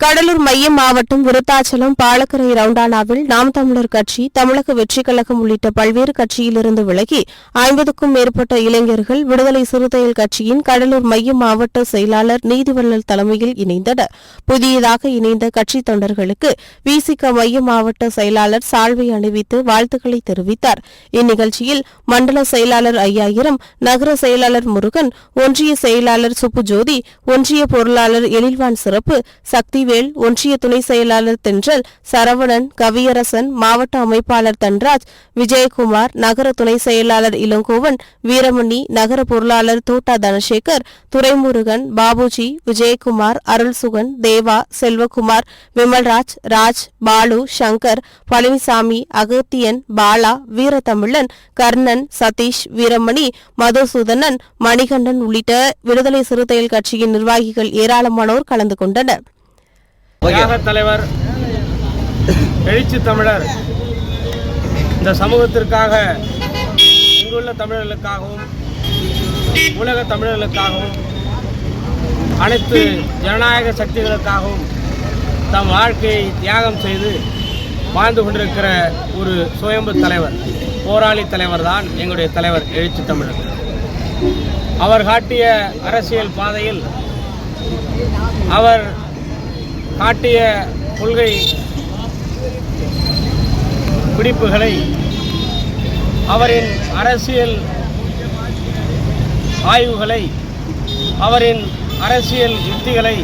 கடலூர் மையம் மாவட்டம் விருத்தாச்சலம் பாலக்கரை ரவுண்டானாவில் நாம் தமிழர் கட்சி தமிழக வெற்றிக் கழகம் உள்ளிட்ட பல்வேறு கட்சியிலிருந்து விலகி ஐம்பதுக்கும் மேற்பட்ட இளைஞர்கள் விடுதலை சிறுத்தைகள் கட்சியின் கடலூர் மையம் மாவட்ட செயலாளர் நீதிவள்ளல் தலைமையில் இணைந்தனர். புதியதாக இணைந்த கட்சி தொண்டர்களுக்கு விசிக மைய மாவட்ட செயலாளர் சால்வை அணிவித்து வாழ்த்துக்களை தெரிவித்தார். இந்நிகழ்ச்சியில் மண்டல செயலாளர் ஐயாயிரம் நகர செயலாளர் முருகன் ஒன்றிய செயலாளர் சுப்புஜோதி ஒன்றிய பொருளாளர் எழில்வான் சிறப்பு சக்தி சக்திவேல் ஒன்றிய துணை செயலாளர் தென்றல் சரவணன் கவியரசன் மாவட்ட அமைப்பாளர் தன்ராஜ் விஜயகுமார் நகர துணை செயலாளர் இளங்கோவன் வீரமணி நகர பொருளாளர் தோட்டா தனசேகர் துரைமுருகன் பாபுஜி விஜயகுமார் அருள்சுகன் தேவா செல்வகுமார் விமல்ராஜ் ராஜ் பாலு சங்கர் பழனிசாமி அகத்தியன் பாலா வீரத்தமிழன் கர்ணன் சதீஷ் வீரமணி மதுசூதனன் மணிகண்டன் உள்ளிட்ட விடுதலை சிறுத்தைகள் கட்சியின் நிர்வாகிகள் ஏராளமானோர் கலந்து கொண்டனர். தியாக தலைவர் எழுச்சி தமிழர். இந்த சமூகத்திற்காக இங்குள்ள தமிழர்களுக்காகவும் உலக தமிழர்களுக்காகவும் அனைத்து ஜனநாயக சக்திகளுக்காகவும் தம் வாழ்க்கையை தியாகம் செய்து வாழ்ந்து கொண்டிருக்கிற ஒரு சுயம்பு தலைவர் போராளி தலைவர் தான் எங்களுடைய தலைவர் எழுச்சி தமிழர். அவர் காட்டிய அரசியல் பாதையில் அவர் காட்டிய கொள்கை பிடிப்புகளை அவரின் அரசியல் ஆய்வுகளை அவரின் அரசியல் யுக்திகளை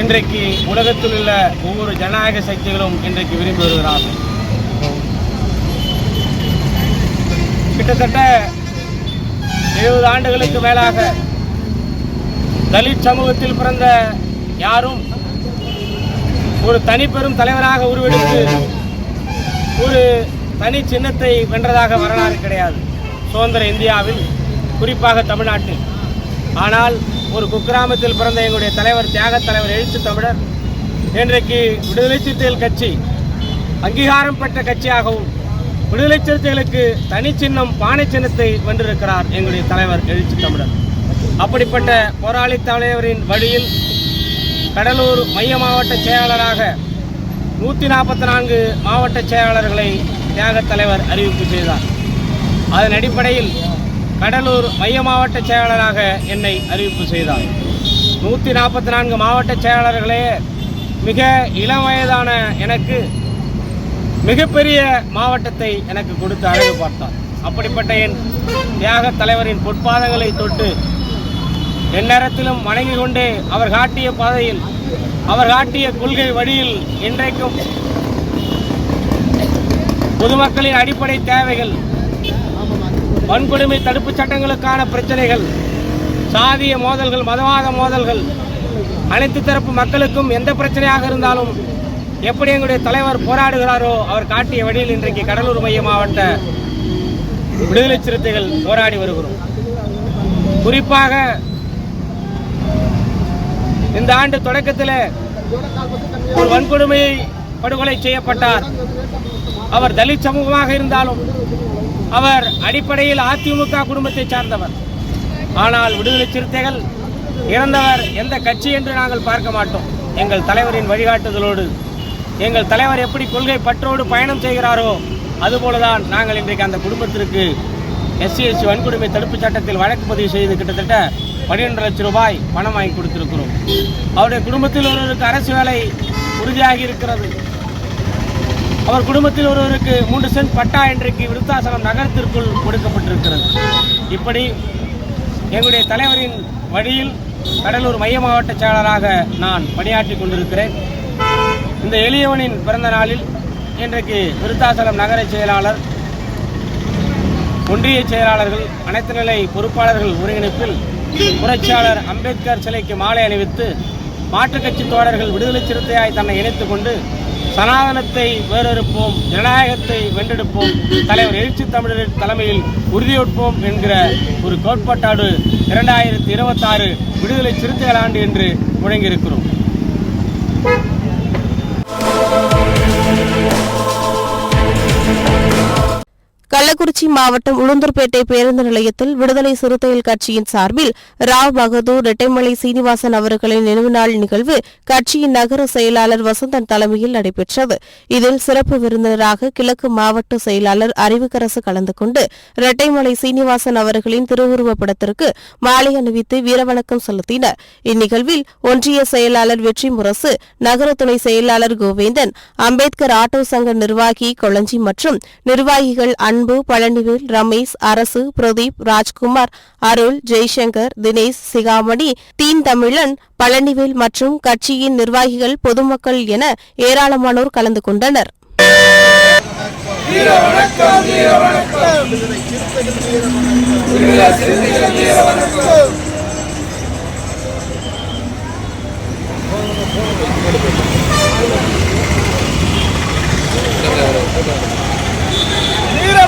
இன்றைக்கு உலகத்தில் உள்ள ஒவ்வொரு ஜனநாயக சக்திகளும் இன்றைக்கு விரும்பி வருகிறார்கள். கிட்டத்தட்ட எழுபது ஆண்டுகளுக்கு மேலாக தலித் சமூகத்தில் பிறந்த யாரும் ஒரு தனிப்பெரும் தலைவராக உருவெடுத்து ஒரு தனி சின்னத்தை வென்றதாக வரலாறு கிடையாது. சுதந்திர இந்தியாவில் குறிப்பாக தமிழ்நாட்டில். ஆனால் ஒரு குக்கிராமத்தில் பிறந்த எங்களுடைய தலைவர் தியாக தலைவர் எழுச்சி தமிழர் இன்றைக்கு விடுதலை சிறுத்தைகள் கட்சி அங்கீகாரம் பெற்ற கட்சியாகவும் விடுதலை சிறுத்தைகளுக்கு தனி சின்னம் பானை சின்னத்தை வென்றிருக்கிறார் எங்களுடைய தலைவர் எழுச்சி தமிழர். அப்படிப்பட்ட போராளி தலைவரின் வழியில் கடலூர் மைய மாவட்ட செயலாளராக நூற்றி நாற்பத்தி நான்கு மாவட்ட செயலாளர்களை தியாகத் தலைவர் அறிவிப்பு செய்தார். அதன் அடிப்படையில் கடலூர் மைய மாவட்ட செயலாளராக என்னை அறிவிப்பு செய்தார். நூற்றி நாற்பத்தி நான்கு மாவட்ட செயலாளர்களே மிக இளம் வயதான எனக்கு மிகப்பெரிய மாவட்டத்தை எனக்கு கொடுத்து அழகு பார்த்தார். அப்படிப்பட்ட என் தியாக தலைவரின் பொற்பாதங்களை தொட்டு எந்நேரத்திலும் வணங்கி கொண்டே அவர் காட்டிய பாதையில் அவர் காட்டிய கொள்கை வழியில் இன்றைக்கும் பொதுமக்களின் அடிப்படை தேவைகள் வன்கொடுமை தடுப்புச் சட்டங்களுக்கான பிரச்சனைகள் சாதிய மோதல்கள் மதவாத மோதல்கள் அனைத்து தரப்பு மக்களுக்கும் எந்த பிரச்சனையாக இருந்தாலும் எப்படி எங்களுடைய தலைவர் போராடுகிறாரோ அவர் காட்டிய வழியில் இன்றைக்கு கடலூர் மைய மாவட்ட விடுதலை சிறுத்தைகள் போராடி வருகிறோம். குறிப்பாக இந்த ஆண்டு தொடக்கத்தில் ஒரு வன்கொடுமை படுகொலை செய்யப்பட்டார். அவர் தலித் சமூகமாக இருந்தாலும் அவர் அடிப்படையில் அதிமுக குடும்பத்தை சார்ந்தவர். ஆனால் விடுதலை சிறுத்தைகள் இறந்தவர் எந்த கட்சி என்று நாங்கள் பார்க்க மாட்டோம். எங்கள் தலைவரின் வழிகாட்டுதலோடு. எங்கள் தலைவர் எப்படி கொள்கை பற்றோடு பயணம் செய்கிறாரோ அதுபோலதான் நாங்கள் இன்றைக்கு அந்த குடும்பத்திற்கு எஸ்சி எஸ்சி வன்கொடுமை தடுப்புச் சட்டத்தில் வழக்கு பதிவு செய்து கிட்டத்தட்ட பன்னிரெண்டு லட்சம் ரூபாய் பணம் வாங்கி கொடுத்திருக்கிறோம். அவருடைய குடும்பத்தில் ஒருவருக்கு அரசு வேலை உறுதியாகி இருக்கிறது. அவர் குடும்பத்தில் ஒருவருக்கு மூன்று சென்ட் பட்டா இன்றைக்கு விருத்தாசலம் நகரத்திற்குள் கொடுக்கப்பட்டிருக்கிறது. இப்படி எங்களுடைய தலைவரின் வழியில் கடலூர் மைய மாவட்ட செயலராக நான் பணியாற்றி கொண்டிருக்கிறேன். இந்த எளியவனின் பிறந்த நாளில் இன்றைக்கு விருத்தாசலம் நகர செயலாளர் ஒன்றிய செயலாளர்கள் அனைத்து நிலை பொறுப்பாளர்கள் ஒருங்கிணைப்பில் புரட்சியாளர் அம்பேத்கர் சிலைக்கு மாலை அணிவித்து மாற்றுக் கட்சி தோழர்கள் விடுதலை சிறுத்தையாய் தன்னை இணைத்துக் கொண்டு சனாதனத்தை வேறறுப்போம் ஜனநாயகத்தை வென்றெடுப்போம் தலைவர் எழுச்சி தமிழர் தலைமையில் உறுதியேற்போம் என்கிற ஒரு கோட்பாட்டோடு இரண்டாயிரத்தி இருபத்தாறு விடுதலை சிறுத்தைகள் ஆண்டு என்று முழங்கியிருக்கிறோம். திருச்சி மாவட்டம் உளுந்தூர்பேட்டை பேருந்து நிலையத்தில் விடுதலை சிறுத்தைகள் கட்சியின் சார்பில் ராவ் பகதூர் ரெட்டைமலை சீனிவாசன் அவர்களின் நினைவு நாள் நிகழ்வு கட்சியின் நகர செயலாளர் வசந்தன் தலைமையில் நடைபெற்றது. இதில் சிறப்பு விருந்தினராக கிழக்கு மாவட்ட செயலாளர் அறிவுக்கரசு கலந்து கொண்டு ரெட்டைமலை சீனிவாசன் அவர்களின் திருவுருவப் படத்திற்கு மாலை அணிவித்து வீரவணக்கம் செலுத்தினர். இந்நிகழ்வில் ஒன்றிய செயலாளர் வெற்றி முரசு நகர துணை செயலாளர் கோவேந்தன் அம்பேத்கர் ஆட்டோ சங்க நிர்வாகி கொளஞ்சி மற்றும் நிர்வாகிகள் அன்பு பழனிவேல் ரமேஷ் அரசு பிரதீப் ராஜ்குமார் அருள் ஜெய்சங்கர் தினேஷ் சிகாமணி தீன் தமிழன் பழனிவேல் மற்றும் கட்சியின் நிர்வாகிகள் பொதுமக்கள் என ஏராளமானோர் கலந்து கொண்டனர். வீர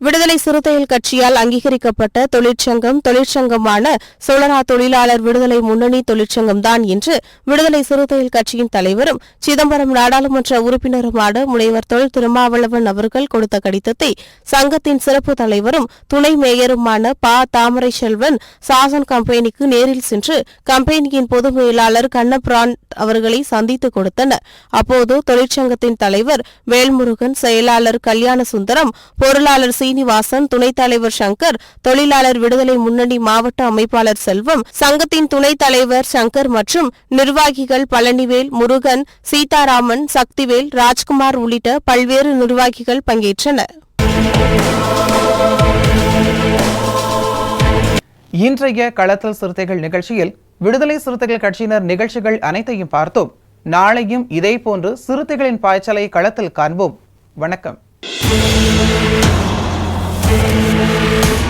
விடுதலை சிறுத்தைகள் கட்சியால் அங்கீகரிக்கப்பட்ட தொழிற்சங்கம் தொழிற்சங்கமான சோழரா தொழிலாளர் விடுதலை முன்னணி தொழிற்சங்கம்தான் என்று விடுதலை சிறுத்தைகள் கட்சியின் தலைவரும் சிதம்பரம் நாடாளுமன்ற உறுப்பினருமான முனைவர் தொல் திருமாவளவன் அவர்கள் கொடுத்த கடிதத்தை சங்கத்தின் சிறப்பு தலைவரும் துணை மேயருமான ப. தாமரை செல்வன் சாசன் கம்பெனிக்கு நேரில் சென்று கம்பெனியின் பொது மேலாளர் கண்ணபிரான் அவர்களை சந்தித்து கொடுத்தனர். அப்போது தொழிற்சங்கத்தின் தலைவர் வேல்முருகன் செயலாளர் கல்யாண சுந்தரம் பொருளாளர் ஸ்ரீனிவாசன் துணைத் தலைவர் சங்கர் தொழிலாளர் விடுதலை முன்னணி மாவட்ட அமைப்பாளர் செல்வம் சங்கத்தின் துணைத் தலைவர் சங்கர் மற்றும் நிர்வாகிகள் பழனிவேல் முருகன் சீதாராமன் சக்திவேல் ராஜ்குமார் உள்ளிட்ட பல்வேறு நிர்வாகிகள் பங்கேற்றனர். இன்றைய களத்தல் சிறுத்தைகள் நிகழ்ச்சியில் விடுதலை சிறுத்தைகள் கட்சியினர் நிகழ்ச்சிகள் அனைத்தையும் பார்த்தோம். நாளையும் இதேபோன்று சிறுத்தைகளின் பாய்ச்சலை களத்தில் காண்போம். வணக்கம். Thank you.